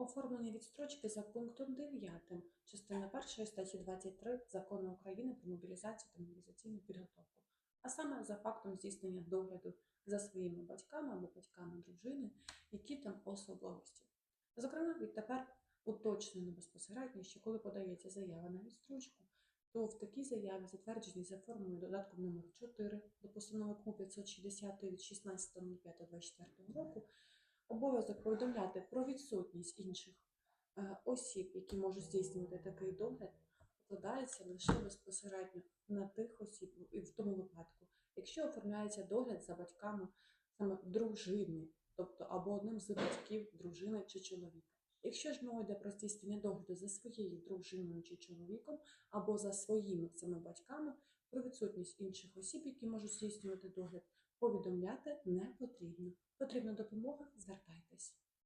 Оформлення відстрочки за пунктом 9 частини 1 статті 23 Закону України про мобілізацію та мобілізаційну підготовку, а саме за фактом здійснення догляду за своїми батьками або батьками дружини, які там особливості. Зокрема, відтепер уточнено безпосередньо, що коли подається заява на відстрочку, то в такій заяві, затвердженій за формою додатком номер 4 до постанови КМУ 560 від 16.05.24 року, обов'язок повідомляти про відсутність інших е, осіб, які можуть здійснювати такий догляд, покладається лише безпосередньо на тих осіб, і в тому випадку, якщо оформляється догляд за батьками саме дружини, тобто або одним з батьків дружини чи чоловіка. Якщо ж мова йде про здійснення догляду за своєю дружиною чи чоловіком, або за своїми цими батьками, про відсутність інших осіб, які можуть здійснювати догляд, повідомляти не потрібно. Потрібна допомога.